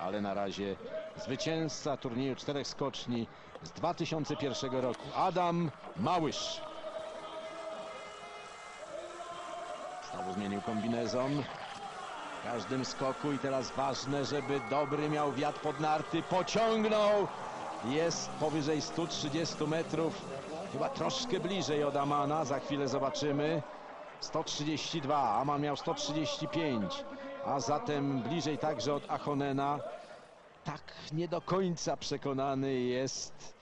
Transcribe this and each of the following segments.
ale na razie zwycięzca turnieju czterech skoczni z 2001 roku, Adam Małysz. Znowu zmienił kombinezon. W każdym skoku i teraz ważne, żeby dobry miał wiatr pod narty. Pociągnął. Jest powyżej 130 metrów. Chyba troszkę bliżej od Amana. Za chwilę zobaczymy. 132. Aman miał 135. A zatem bliżej także od Achonena. Tak nie do końca przekonany jest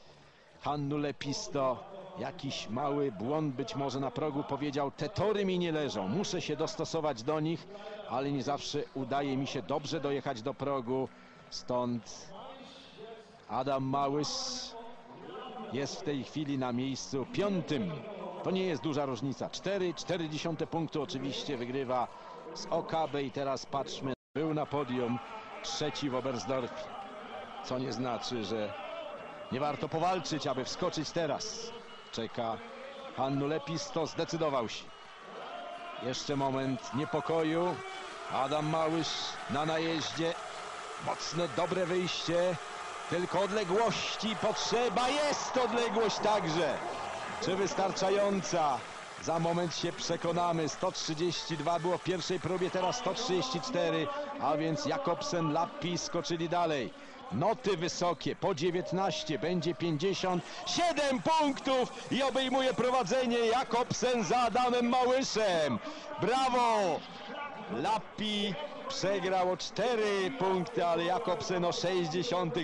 Hannu Lepisto. Jakiś mały błąd być może na progu powiedział, te tory mi nie leżą, muszę się dostosować do nich, ale nie zawsze udaje mi się dobrze dojechać do progu. Stąd Adam Małysz jest w tej chwili na miejscu piątym. To nie jest duża różnica. 4,4 punktu oczywiście wygrywa z OKB i teraz patrzmy, był na podium trzeci w Oberstdorfie. Co nie znaczy, że nie warto powalczyć, aby wskoczyć teraz. Czeka Hannu Lepisto, zdecydował się. Jeszcze moment niepokoju. Adam Małysz na najeździe. Mocno dobre wyjście. Tylko odległości potrzeba. Jest odległość także. Czy wystarczająca? Za moment się przekonamy. 132 było w pierwszej próbie, teraz 134. A więc Jakobsen, Lappi skoczyli dalej. Noty wysokie, po 19 będzie 57 punktów i obejmuje prowadzenie Jakobsen za Adamem Małyszem. Brawo! Lappi przegrał o 4 punkty, ale Jakobsen o 60.